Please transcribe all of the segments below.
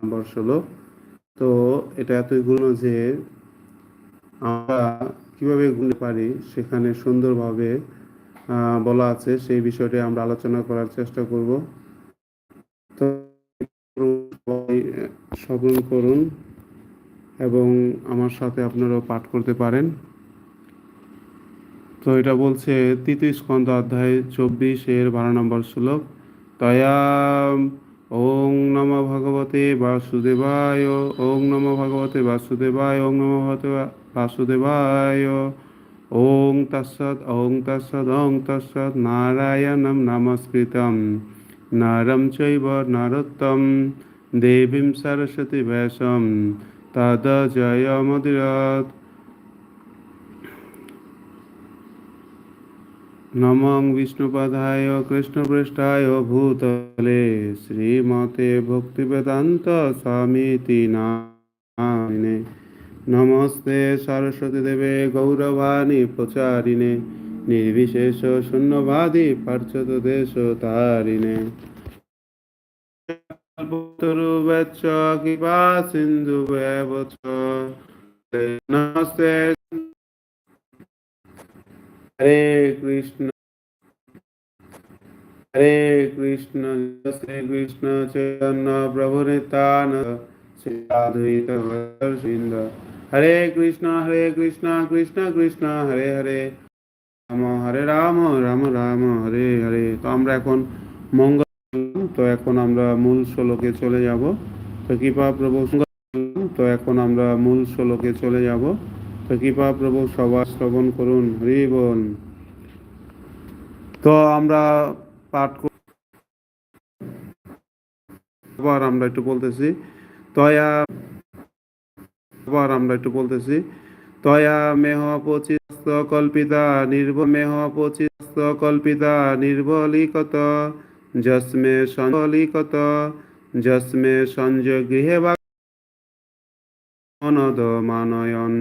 নম্বর ষোলো। তো এটা এতই গুণ যে আমরা কীভাবে গুণতে পারি সেখানে সুন্দরভাবে বলা আছে, সেই বিষয়টি আমরা আলোচনা করার চেষ্টা করব। তো শ্রবণ করুন এবং আমার সাথে আপনারাও পাঠ করতে পারেন। তো এটা বলছে, তৃতীয় স্কন্ধ অধ্যায় চব্বিশ এর বারো নম্বর শ্লোক তয়া ওং নম ভগবতে বাসুদেবায়, ওং নম ভগবতে বাসুদেবায়, ওং নম ভগবতে বাসুদেবায়। ওং তৎসৎ ওং তৎসৎ ওং তৎসৎ, নারায়ণম নমস্কৃতম। নারম চৈব নরোত্তম, দেবীম সরস্বতী ব্যাসম। তদ জয়মদিরত নমং বিষ্ণুপদায় কৃষ্ণপৃষ্ঠায় ভূতলে শ্রীমতে ভক্তিবেদান্ত স্বামীতি নামিনে নমস্তে সরস্বতী দেবে গৌরবাণী প্রচারিণে, নির্বিশেষ শূন্যবাদী পার্শ্বত দেশ তারিণে। কিবা সিন্ধু নমস্তে হরে কৃষ্ণ হরে কৃষ্ণ, শ্রী কৃষ্ণ চৈতন্য প্রভু নিত্যানন্দ শ্রী অদ্বৈত বৃন্দ হরে কৃষ্ণ হরে কৃষ্ণ কৃষ্ণ কৃষ্ণ, হরে হরে রাম হরে রাম রাম রাম তো আমরা এখন মঙ্গল, তো এখন আমরা মূল শ্লোকে চলে যাব। তো কৃপা প্রভু তো এখন আমরা মূল শ্লোকে চলে যাব। কৃপা প্রভু সবার শ্রবণ করুন। হরি বল। তো আমরা পাঠ আবার আমরা একটু বলতেছি, তয়া আবার আমরা একটু বলতেছি, তয়া মেহ পচিস্ত কল্পিতা নির্ভ মেহ পচিস্ত কল্পিতা নির্বলিকত, যস্মে সঞ্জলিকত, যস্মে সঞ্জয় গৃহে বা অনদ মানয়ন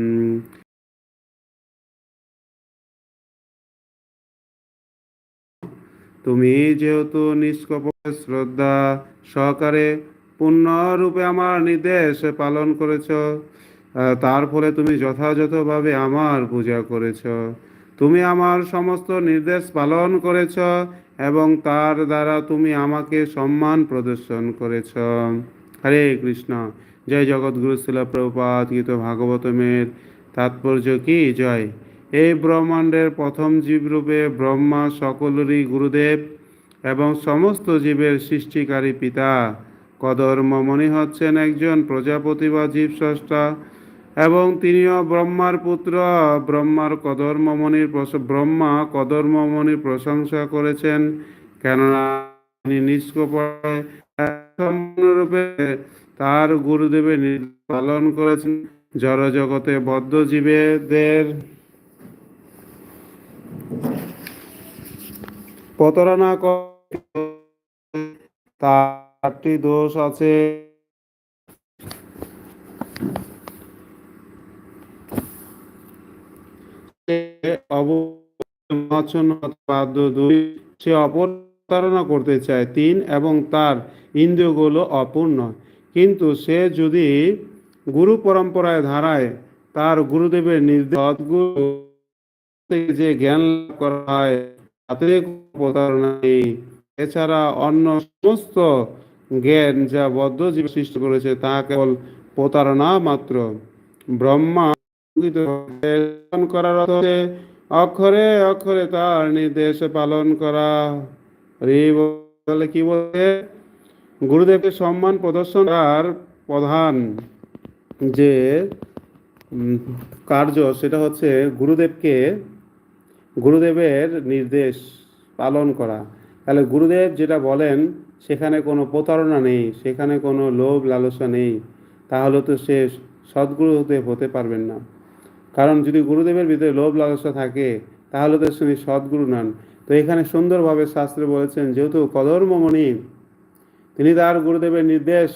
তুমি যেহেতু নিষ্কপট শ্রদ্ধা সহকারে পূর্ণরূপে আমার নির্দেশ পালন করেছ তার ফলে তুমি যথাযথভাবে আমার পূজা করেছ। তুমি আমার সমস্ত নির্দেশ পালন করেছ এবং তার দ্বারা তুমি আমাকে সম্মান প্রদর্শন করেছ। হরে কৃষ্ণ। জয় জগৎগুরু শিল প্রপাত গীত ভাগবতমের তাৎপর্য কি? জয়। এই ব্রহ্মাণ্ডের প্রথম জীবরূপে ব্রহ্মা সকলেরই গুরুদেব এবং সমস্ত জীবের সৃষ্টিকারী পিতা। কদর্মমণি হচ্ছেন একজন প্রজাপতি বা জীব স্রষ্টা এবং তিনিও ব্রহ্মার পুত্র। ব্রহ্মার কদর্মমণির ব্রহ্মা কদর্মমণির প্রশংসা করেছেন। কেননা তিনি নিষ্কপটে সম্পূর্ণরূপে তার গুরুদেবের পালন করেছেন জড় জগতে বদ্ধ জীবেদের প্রতারণা চারটি দোষ আছে। অবমাচন দুই, সে অপতারণা করতে চায় তিন এবং তার ইন্দ্রিয়গুলো অপূর্ণ। কিন্তু সে যদি গুরু পরম্পরায় ধারায় তার গুরুদেবের নির্দেশ যে জ্ঞান লাভ করা হয়, তাতে প্রতারণা নেই। এছাড়া অন্য সমস্ত জ্ঞান যা বদ্ধ জীব সৃষ্টি করেছে, তা কেবল প্রতারণা মাত্র। ব্রহ্মা করার অক্ষরে অক্ষরে তার নির্দেশ পালন করা। বলে কি বলে? গুরুদেবকে সম্মান প্রদর্শন করার প্রধান যে কার্য সেটা হচ্ছে গুরুদেবকে গুরুদেবের নির্দেশ পালন করা। তাহলে গুরুদেব যেটা বলেন, সেখানে কোনো প্রতারণা নেই, সেখানে কোনো লোভ লালসা নেই, তাহলে তো সে সদ্গুরুদেব হতে পারবেন না। কারণ যদি গুরুদেবের ভিতরে লোভ লালসা থাকে, তাহলে তো তিনি সদ্গুরু নন। তো এখানে সুন্দরভাবে শাস্ত্রে বলেছেন, যেহেতু কদর্মমণি, তিনি তার গুরুদেবের নির্দেশ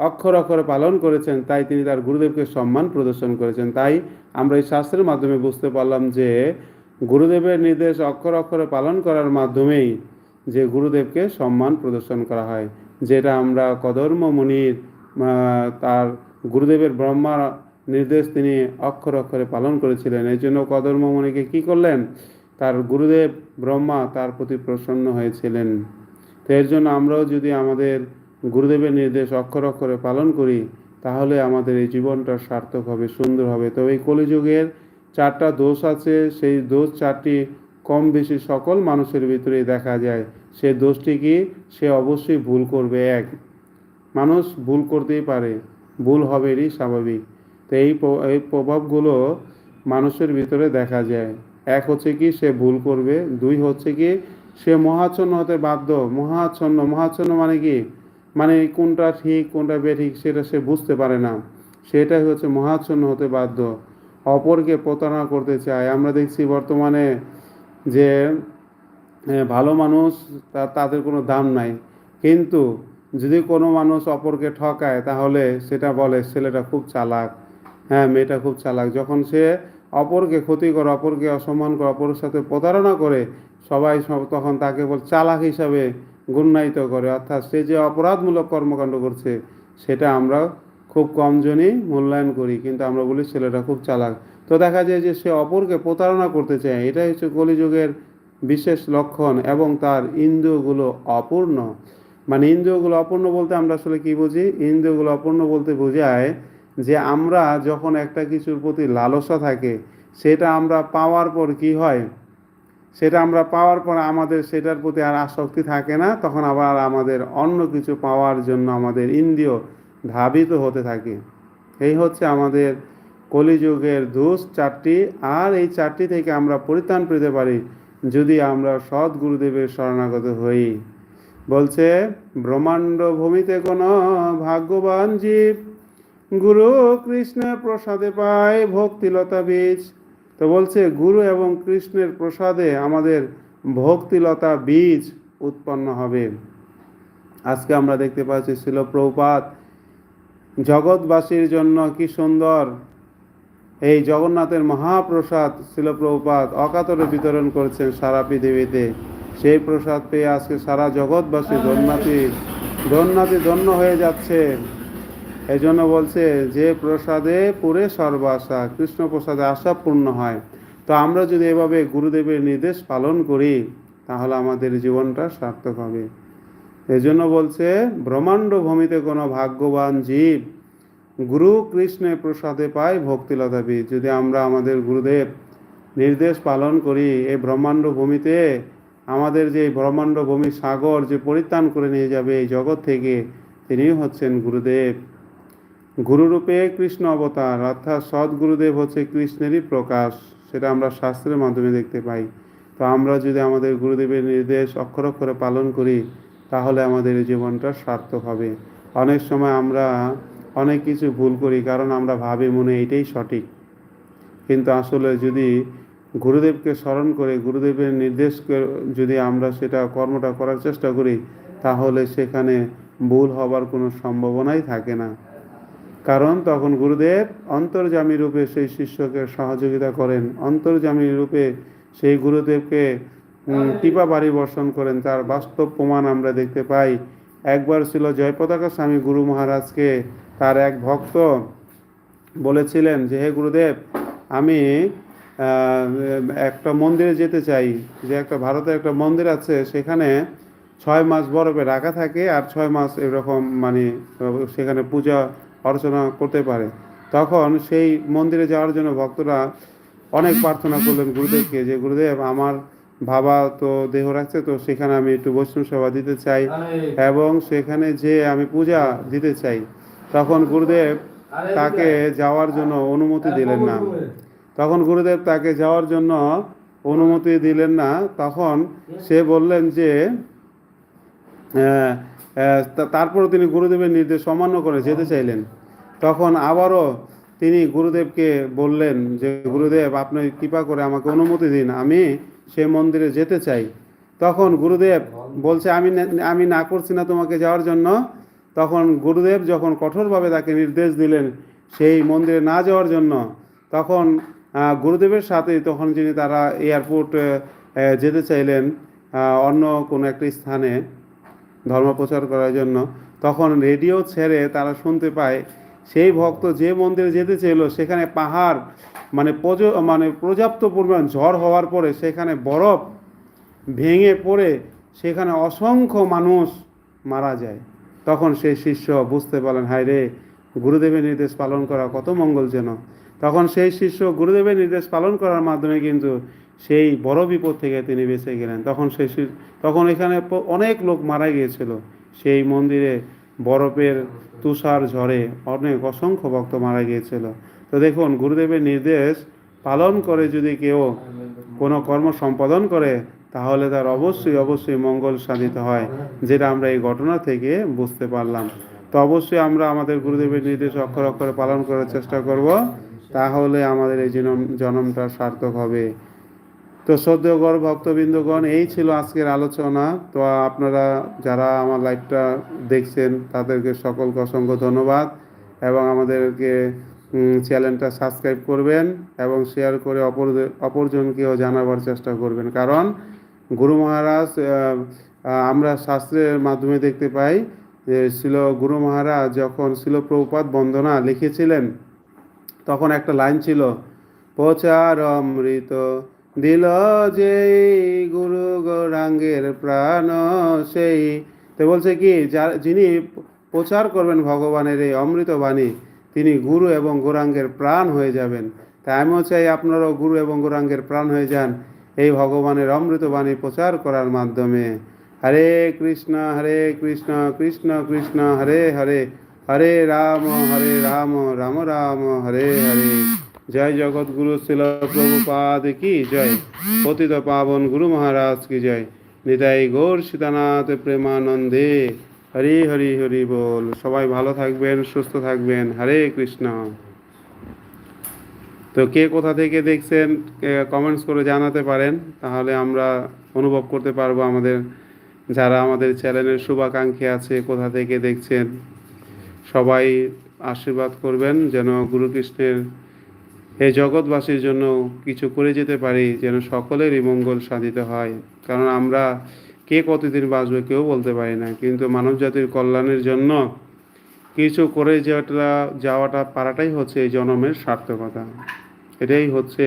অক্ষর অক্ষরে পালন করেছেন, তাই তিনি তার গুরুদেবকে সম্মান প্রদর্শন করেছেন। তাই আমরা এই শাস্ত্রের মাধ্যমে বুঝতে পারলাম যে, গুরুদেবের নির্দেশ অক্ষর অক্ষরে পালন করার মাধ্যমেই যে গুরুদেবকে সম্মান প্রদর্শন করা হয়, যেটা আমরা কদর্ম মুনির তার গুরুদেবের ব্রহ্মার নির্দেশ তিনি অক্ষর অক্ষরে পালন করেছিলেন। এই জন্য কদর্মমণিকে কী করলেন? তার গুরুদেব ব্রহ্মা তার প্রতি প্রসন্ন হয়েছিলেন। তো এর জন্য আমরাও যদি আমাদের গুরুদেবের নির্দেশ অক্ষর অক্ষরে পালন করি, তাহলে আমাদের এই জীবনটা সার্থক হবে, সুন্দর হবে। তবে এই কলিযুগের চারটা দোষ আছে, সেই দোষ চারটি কম বেশি সকল মানুষের ভিতরে দেখা যায়। সেই দোষটি কি? সে অবশ্যই ভুল করবে, এক। মানুষ ভুল করতেই পারে, ভুল হবেরই স্বাভাবিক। তো এই প্রভাবগুলো মানুষের ভিতরে দেখা যায়। এক হচ্ছে কি সে ভুল করবে, দুই হচ্ছে কি সে মহাচ্ছন্ন হতে বাধ্য। মহাচ্ছন্ন মহাচ্ছন্ন মানে কি? মানে কোনটা ঠিক, কোনটা বেঠিক সেটা সে বুঝতে পারে না। সেটাই হচ্ছে মহাচ্ছন্ন হতে বাধ্য। অপরকে প্রতারণা করতে চায়। আমরা দেখছি বর্তমানে যে ভালো মানুষ তাদের কোনো দাম নাই। কিন্তু যদি কোনো মানুষ অপরকে ঠকায়, তাহলে সেটা বলে, ছেলেটা খুব চালাক। হ্যাঁ মেয়েটা খুব চালাক। যখন সে অপরকে ক্ষতি করে, অপরকে অসম্মান করে, অপরের সাথে প্রতারণা করে, সবাই তখন তাকে বল চালাক হিসাবে গুণায়িত করে। অর্থাৎ সে যে অপরাধমূলক কর্মকাণ্ড করছে, সেটা আমরা খুব কম জনই মূল্যায়ন করি, কিন্তু আমরা বলি ছেলেটা খুব চালাক। তো দেখা যায় যে সে অপরকে প্রতারণা করতে চায়। এটাই হচ্ছে কলিযুগের বিশেষ লক্ষণ এবং তার ইন্দ্রিয়গুলো অপূর্ণ। মানে ইন্দ্রিয়গুলো অপূর্ণ বলতে আমরা আসলে কি বুঝি? ইন্দ্রিয়গুলো অপূর্ণ বলতে বোঝায় যে আমরা যখন একটা কিছুর প্রতি লালসা থাকে, সেটা আমরা পাওয়ার পর কি হয়? সেটা আমরা পাওয়ার পর আমাদের সেটার প্রতি আর আসক্তি থাকে না, তখন আবার আমাদের অন্য কিছু পাওয়ার জন্য আমাদের ইন্দ্রিয় ধাবিত হতে থাকে। এই হচ্ছে আমাদের কলিযুগের দোষ চারটি, আর এই চারটি থেকে আমরা পরিত্রাণ পেতে পারি যদি আমরা সৎ গুরুদেবের শরণাগত হই। বলছে ব্রহ্মাণ্ড ভূমিতে কোনো ভাগ্যবান জীব গুরু কৃষ্ণের প্রসাদে পায় ভক্তিলতা বীজ। তো বলছে, গুরু এবং কৃষ্ণের প্রসাদে আমাদের ভক্তিলতা বীজ উৎপন্ন হবে। আজকে আমরা দেখতে পাচ্ছি ছিল প্রভুপাত জগৎবাসীর জন্য কি সুন্দর। এই জগন্নাথের মহাপ্রসাদ ছিল প্রভুপাত অকাতরে বিতরণ করছেন সারা পৃথিবীতে। সেই প্রসাদ পেয়ে আজকে সারা জগৎবাসী ধন্যাতি ধন্যাতি ধন্য হয়ে যাচ্ছে। এই জন্য বলছে, যে প্রসাদে পুরে সর্বাশা কৃষ্ণ প্রসাদে আশা পূর্ণ হয়। তো আমরা যদি এভাবে গুরুদেবের নির্দেশ পালন করি, তাহলে আমাদের জীবনটা সার্থক হবে। এজন্য বলছে, ব্রহ্মাণ্ড ভূমিতে কোনো ভাগ্যবান জীব গুরু কৃষ্ণের প্রসাদে পায় ভক্তিলতা বীজ যদি আমরা আমাদের গুরুদেব নির্দেশ পালন করি, এই ব্রহ্মাণ্ড ভূমিতে আমাদের যে ব্রহ্মাণ্ড ভূমি সাগর যে পরিত্রাণ করে নিয়ে যাবে এই জগৎ থেকে তিনি হচ্ছেন গুরুদেব। গুরুরূপে কৃষ্ণ অবতার, অর্থাৎ সৎ গুরুদেব হচ্ছে কৃষ্ণেরই প্রকাশ, সেটা আমরা শাস্ত্রের মাধ্যমে দেখতে পাই। তো আমরা যদি আমাদের গুরুদেবের নির্দেশ অক্ষর অক্ষরে পালন করি, তাহলে আমাদের জীবনটা সার্থক হবে। অনেক সময় আমরা অনেক কিছু ভুল করি, কারণ আমরা ভাবি মনে এইটাই সঠিক। কিন্তু আসলে যদি গুরুদেবকে স্মরণ করে, গুরুদেবের নির্দেশকে যদি আমরা সেটা কর্মটা করার চেষ্টা করি, তাহলে সেখানে ভুল হবার কোনো সম্ভাবনাই থাকে না। কারণ তখন গুরুদেব অন্তর্জামী রূপে সেই শিষ্যকে সহযোগিতা করেন। অন্তর্জামী রূপে সেই গুরুদেবকে টিপা বাড়ি বর্ষণ করেন। তার বাস্তব প্রমাণ আমরা দেখতে পাই। একবার ছিল জয়পতাকা স্বামী গুরু মহারাজকে তার এক ভক্ত বলেছিলেন যে, হে গুরুদেব, আমি একটা মন্দিরে যেতে চাই। যে একটা ভারতে একটা মন্দির আছে, সেখানে ছয় মাস বরফে রাখা থাকে আর ছয় মাস এরকম মানে সেখানে পূজা অর্চনা করতে পারে। তখন সেই মন্দিরে যাওয়ার জন্য ভক্তরা অনেক প্রার্থনা করলেন গুরুদেবকে যে, গুরুদেব, আমার বাবা তো দেহ রাখছে, তো সেখানে আমি একটু বৈষ্ণব সেবা দিতে চাই এবং সেখানে যে আমি পূজা দিতে চাই। তখন গুরুদেব তাকে যাওয়ার জন্য অনুমতি দিলেন না। তখন গুরুদেব তাকে যাওয়ার জন্য অনুমতি দিলেন না। তখন সে বললেন যে তারপরও তিনি গুরুদেবের নির্দেশ অমান্য করে যেতে চাইলেন। তখন আবারও তিনি গুরুদেবকে বললেন যে, গুরুদেব, আপনি কৃপা করে আমাকে অনুমতি দিন, আমি সে মন্দিরে যেতে চাই। তখন গুরুদেব বলছে, আমি আমি না করছি না তোমাকে যাওয়ার জন্য। তখন গুরুদেব যখন কঠোরভাবে তাকে নির্দেশ দিলেন সেই মন্দিরে না যাওয়ার জন্য, তখন গুরুদেবের সাথে তখন যিনি তারা এয়ারপোর্ট যেতে চাইলেন অন্য কোনো একটা স্থানে ধর্ম প্রচার করার জন্য, তখন রেডিও ছেড়ে তারা শুনতে পায়, সেই ভক্ত যে মন্দিরে যেতে চাইল, সেখানে পাহাড় মানে প্রজ মানে পর্যাপ্ত পরিমাণ ঝড় হওয়ার পরে সেখানে বরফ ভেঙে পড়ে সেখানে অসংখ্য মানুষ মারা যায়। তখন সেই শিষ্য বুঝতে পারলেন, হায় রে, গুরুদেবের নির্দেশ পালন করা কত মঙ্গলজনক তখন সেই শিষ্য গুরুদেবের নির্দেশ পালন করার মাধ্যমে কিন্তু সেই বড় বিপদ থেকে তিনি বেঁচে গেলেন। তখন শি- তখন এখানে অনেক লোক মারা গিয়েছিল। সেই মন্দিরে বরফের তুষার ঝড়ে অনেক অসংখ্য ভক্ত মারা গিয়েছিল। তো দেখুন, গুরুদেবের নির্দেশ পালন করে যদি কেউ কোনো কর্ম সম্পাদন করে, তাহলে তার অবশ্যই অবশ্যই মঙ্গল সাধিত হয়, যেটা আমরা এই ঘটনা থেকে বুঝতে পারলাম। তো অবশ্যই আমরা আমাদের গুরুদেবের নির্দেশ অক্ষর অক্ষরে পালন করার চেষ্টা করব। তাহলে আমাদের এই জনম, জন্মটা সার্থক হবে। তো সদ্যগর ভক্তবৃন্দগণ, এই ছিল আজকের আলোচনা। তো আপনারা যারা আমার লাইভটা দেখছেন, তাদেরকে সকলকে অসংখ্য ধন্যবাদ এবং আমাদেরকে চ্যানেলটা সাবস্ক্রাইব করবেন এবং শেয়ার করে অপর অপরজনকেও জানাবার চেষ্টা করবেন। কারণ গুরু মহারাজ আমরা শাস্ত্রের মাধ্যমে দেখতে পাই যে ছিল গুরু মহারাজ যখন ছিল প্রভুপাত বন্দনা লিখেছিলেন, তখন একটা লাইন ছিল প্রচার অমৃত দিল যে গুরু গৌরাঙ্গের প্রাণ, সেই। তো বলছে কি, যার, যিনি প্রচার করবেন ভগবানের এই অমৃত বাণী, তিনি গুরু এবং গৌরাঙ্গের প্রাণ হয়ে যাবেন। তাই আমিও চাই আপনারাও গুরু এবং গৌরাঙ্গের প্রাণ হয়ে যান এই ভগবানের অমৃত বাণী প্রচার করার মাধ্যমে। হরে কৃষ্ণ হরে কৃষ্ণ কৃষ্ণ কৃষ্ণ, হরে হরে। হরে রাম হরে রাম রাম রাম, হরে হরে। জয় জগৎগুরু শিল প্রভুপাদ কি জয়। পতিত পাবন গুরু মহারাজ কি জয়। নিতাই গৌর সীতানাথ প্রেমানন্দে। হরি হরি হরি বল। সবাই ভালো থাকবেন, সুস্থ থাকবেন। হরে কৃষ্ণ। তো কে কোথা থেকে দেখছেন কমেন্টস করে জানাতে পারেন। তাহলে আমরা অনুভব করতে পারব আমাদের, যারা আমাদের চ্যানেলের শুভাকাঙ্ক্ষী আছে, কোথা থেকে দেখছেন। সবাই আশীর্বাদ করবেন, যেন গুরু এই জগৎবাসীর জন্য কিছু করে যেতে পারি যেন সকলেরই মঙ্গল সাধিত হয়। কারণ আমরা কে কতদিন বাঁচবে কেউ বলতে পারি না। কিন্তু মানব জাতির কল্যাণের জন্য কিছু করে যাওয়াটা যাওয়াটা পারাটাই হচ্ছে এই জনমের সার্থকতা। এটাই হচ্ছে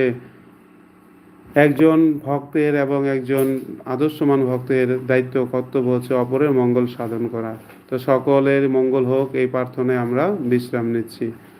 একজন ভক্তের এবং একজন আদর্শমান ভক্তের দায়িত্ব, কর্তব্য হচ্ছে অপরের মঙ্গল সাধন করা। তো সকলের মঙ্গল হোক, এই প্রার্থনায় আমরা বিশ্রাম নিচ্ছি।